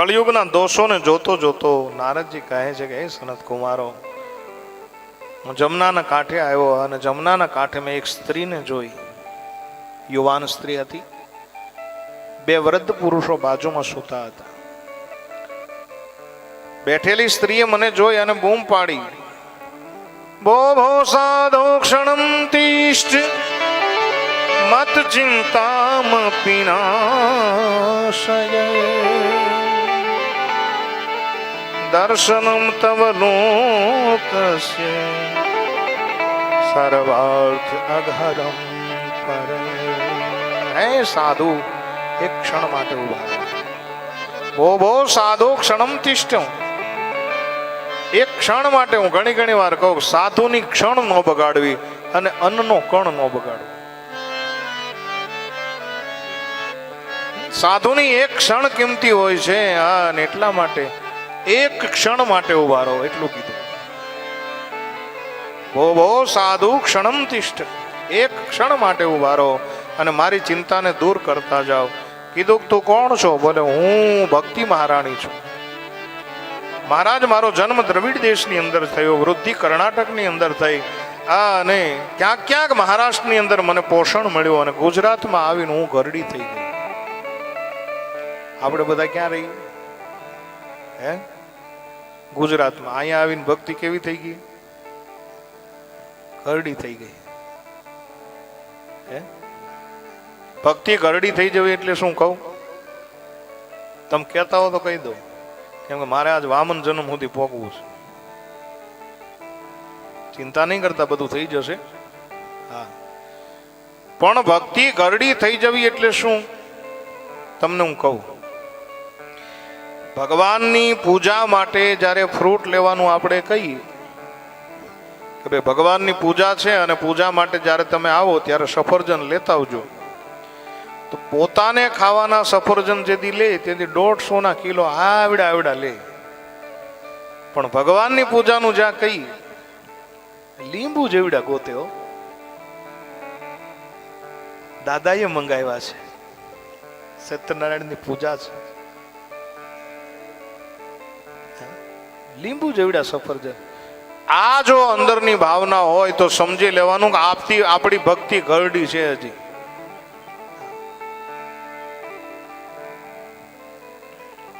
કળિયુગના દોષોને જોતો જોતો નારદજી કહે છે કે, હે સનત કુમારો, હું જમનાના કાંઠે આવ્યો અને જમનાના કાંઠે મેં એક સ્ત્રીને જોઈ. યુવાન સ્ત્રી હતી. બે વૃદ્ધ પુરુષો બાજુમાં સૂતા હતા. બેઠેલી સ્ત્રીએ મને જોઈ અને બૂમ પાડી. ભો ભો સાધો તિષ્ઠ મત ચિંતામ પિનાશય. દર્શનમ તવ લોકસ્ય સર્વાર્થ અઘરમ પર હે સાધુ એક ક્ષણ માટે ઊભા. ભો ભો સાધુ ક્ષણમ તિષ્ઠ એક ક્ષણ માટે હું ઘણી ઘણી વાર કહું સાધુની ક્ષણ ન બગાડવી અને અન્નનો કણ ન બગાડવો સાધુની એક ક્ષણ કિંમતી હોય છે હા અને એટલા માટે એક ક્ષણ માટે ઊભા રહો, એટલું કીધું. ભો ભો સાધુ ક્ષણમ તિષ્ઠ. એક ક્ષણ માટે ઊભા રહો અને મારી ચિંતાને દૂર કરતા જાઓ. કીધું, તું કોણ છો? બોલે, હું ભક્તિ મહારાણી છું. મહારાજ, મારો જન્મ દ્રવિડ દેશની અંદર થયો, વૃદ્ધિ કર્ણાટકની અંદર થઈ. અને ક્યાંક ક્યાંક મહારાષ્ટ્રની અંદર મને પોષણ મળ્યું અને ગુજરાતમાં આવીને હું ઘરડી થઈ ગઈ. આપણે બધા ક્યાં રહી હે? ગુજરાતમાં અહીંયા આવીને ભક્તિ કેવી થઈ ગઈ? ઘરડી થઈ ગઈ. હે? ભક્તિ ઘરડી થઈ જવી એટલે શું કહું? તમે કહેતા હો તો કહી દો કેમ કે મારે આજ વામન જન્મ સુધી પોગવું છે. ચિંતા નહીં કરતા, બધું થઈ જશે. હા. પણ ભક્તિ ઘરડી થઈ જવી એટલે શું? તમને હું કહું. ભગવાનની પૂજા માટે જ્યારે ફ્રૂટ લેવાનું આપણે કહીએ, કે ભાઈ ભગવાનની પૂજા છે અને પૂજા માટે જ્યારે તમે આવો ત્યારે સફરજન લેતા આવજો. તો પોતાને ખાવાના સફરજન જેથી લે, તેથી દોઢસોના કિલો આવડા આવડા લે. પણ ભગવાનની પૂજાનું જ્યાં કહી લીંબુ જેવડા ગોતે હો. દાદાએ મંગાવ્યા છે. સત્યનારાયણની પૂજા છે. લીંબુ જેવડા સફરજન આ જો અંદરની ભાવના હોય તો સમજી લેવાનું કે આપતી આપણી ભક્તિ ઘરડી છે હજી.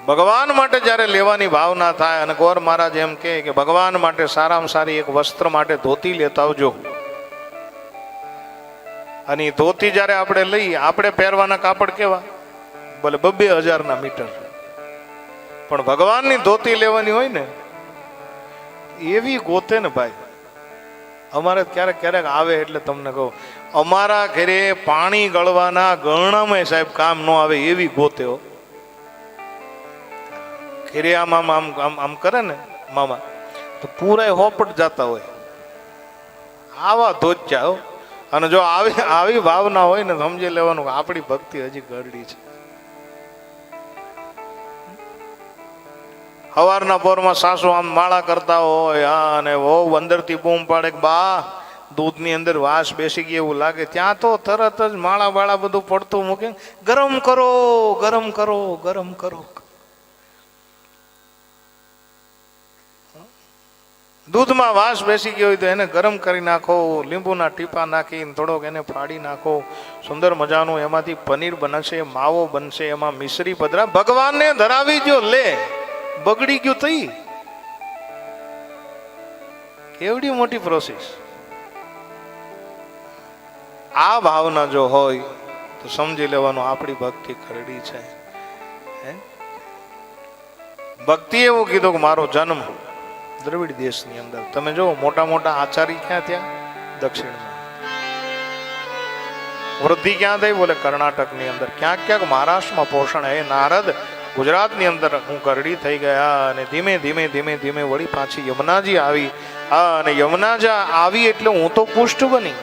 ભગવાન માટે જ્યારે લેવાની ભાવના થાય, અને ગોર મહારાજ એમ કે ભગવાન માટે સારામાં સારી એક વસ્ત્ર માટે ધોતી લેતા આવજો. અને ધોતી જ્યારે આપણે લઈ, આપણે પહેરવાના કાપડ કેવા? ભલે બબ્બે હજારના મીટર. પણ ભગવાનની ધોતી લેવાની હોય ને એવી ગોતે ને ભાઈ. અમારે ક્યારેક ક્યારેક આવે એટલે તમને કહું. અમારા ઘરે પાણી ગળવાના ગરણામાં સાહેબ કામ ન આવે એવી ગોતે હો. ઘરે આમ આમ આમ આમ કરે ને મામા, તો પૂરા હોપટ જતા હોય. આવા ધોચ્યા હો. અને જો આવી આવી ભાવના હોય ને સમજી લેવાનું આપણી ભક્તિ હજી ગરડી છે. સવારના પોરમાં સાસુ આમ માળા કરતા હોય, હા, અને બહુ અંદરથી બૂમ પાડે બા, દૂધની અંદર વાસ બેસી ગઈ એવું લાગે. ત્યાં તો તરત જ માળા બાળા બધું પડતું મૂકે. ગરમ કરો ગરમ કરો ગરમ કરો. દૂધમાં વાસ બેસી ગયો હોય તો એને ગરમ કરી નાખો, લીંબુના ટીપા નાખીને થોડોક એને ફાડી નાખો. સુંદર મજાનું એમાંથી પનીર બનશે, માવો બનશે, એમાં મિશ્રી પધરા. ભગવાનને ધરાવી જો લે. બગડી ગયું તઈ. કેવડી મોટી પ્રોસેસ આ ભાવના જો હોય, તો સમજી લેવાનું આપણી ભક્તિ ખરડી છે? ભક્તિ એવું કીધું કે મારો જન્મ દ્રવિડ દેશની અંદર. તમે જો મોટા મોટા આચાર્ય ક્યાં થયા? દક્ષિણમાં. વૃદ્ધિ ક્યાં થઈ? બોલે કર્ણાટકની અંદર. ક્યાંક ક્યાંક મહારાષ્ટ્રમાં પોષણ હે, નારદ ગુજરાતની અંદર હું કરડી થઈ ગયા અને ધીમે ધીમે ધીમે ધીમે વળી પાછી યમુનાજી આવી. હા અને યમુનાજા આવી એટલે હું તો પુષ્ટ બની.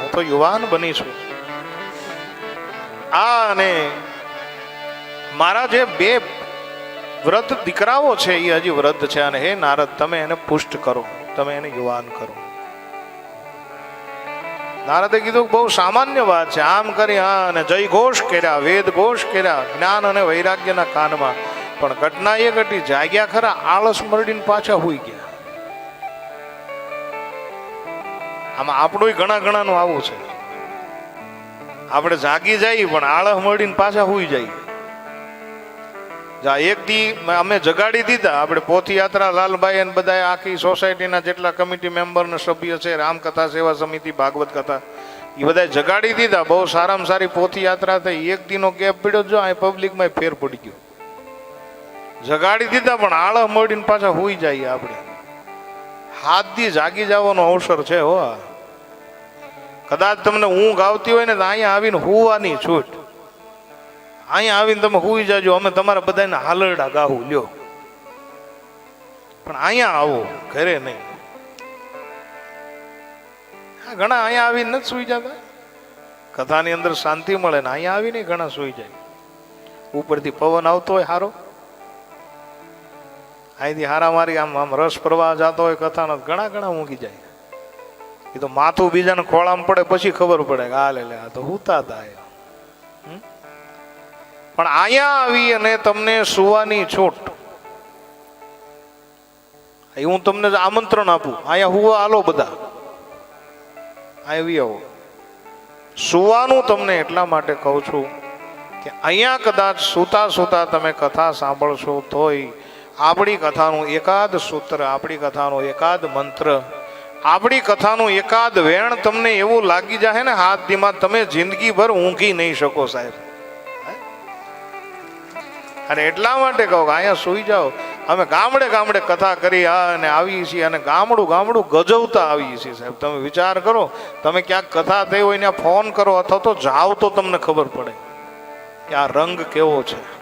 હું તો યુવાન બની છું. આ અને મારા જે બે વ્રત દીકરાઓ છે એ હજી વ્રત છે અને હે નારદ, તમે એને પુષ્ટ કરો. તમે એને યુવાન કરો. નારદે કીધું બહુ સામાન્ય વાત છે. આમ કરી હા અને જય ઘોષ કર્યા, વેદ ઘોષ કર્યા, જ્ઞાન અને વૈરાગ્યના કાનમાં. પણ ઘટના એ ઘટી જાગ્યા ખરા, આળસ મરડીને પાછા હોઈ ગયા. આમાં આપણું ઘણા ઘણાનું આવું છે. આપણે જાગી જઈએ પણ આળસ મરડીને પાછા હોઈ જઈએ. એક દી અમે જગાડી દીધા. આપણે પોથી યાત્રા લાલભાઈ અને બધા આખી સોસાયટીના જેટલા કમિટી મેમ્બર ને સભ્ય છે, રામકથા સેવા સમિતિ, ભાગવત કથા એ બધા જગાડી દીધા. બહુ સારામાં સારી પોથી યાત્રા થઈ. એક દીનો ગેપ પીડ્યો જો, અહીં પબ્લિકમાં ફેર પડી ગયો. જગાડી દીધા, પણ આળસ મળીને પાછા હોઈ જઈએ આપણે. હાથ દી જાગી જવાનો અવસર છે હો કદાચ તમને ઊંઘ આવતી હોય ને તો અહીંયા આવીને હુવાની છૂટ. અહીંયા આવીને તમે હુઈ જાજો, અમે તમારા બધાને હાલરડા ગાહું, લ્યો. પણ અહીંયા આવો, ઘરે નહીં. ઘણા અહીંયા આવીને નથી સુઈ જતા. કથાની અંદર શાંતિ મળે ને અહીંયા આવીને ઘણા સુઈ જાય. ઉપરથી પવન આવતો હોય હારો. અહીંથી હારા મારી આમ આમ રસ પ્રવાહ જતો હોય કથાનો ઘણા ઘણા મૂકી જાય. એ તો માથું બીજાને ખોળામાં પડે, પછી ખબર પડે કે આ લે આ તો હુતા હતા? પણ અહીંયા આવી અને તમને સુવાની છૂટ. હું તમને આમંત્રણ આપું. અહીંયા હુવા હાલો બધા. આવી આવો. સુવાનું તમને એટલા માટે કહું છું કે અહીંયા કદાચ સુતા સુતા તમે કથા સાંભળશો તોય આપણી કથાનું એકાદ સૂત્ર, આપણી કથાનો એકાદ મંત્ર, આપણી કથાનું એકાદ વેણ તમને એવું લાગી જાય ને, હાથ ધીમા, તમે જિંદગીભર ઊંઘી નહીં શકો સાહેબ. અને એટલા માટે કહો કે અહીંયા સુઈ જાઓ. અમે ગામડે ગામડે કથા કરી આ અને આવીએ છીએ અને ગામડું ગામડું ગજવતા આવીએ છીએ સાહેબ. તમે વિચાર કરો, તમે ક્યાંક કથા થઈ હોય ને ફોન કરો અથવા તો જાઓ તો તમને ખબર પડે કે આ રંગ કેવો છે.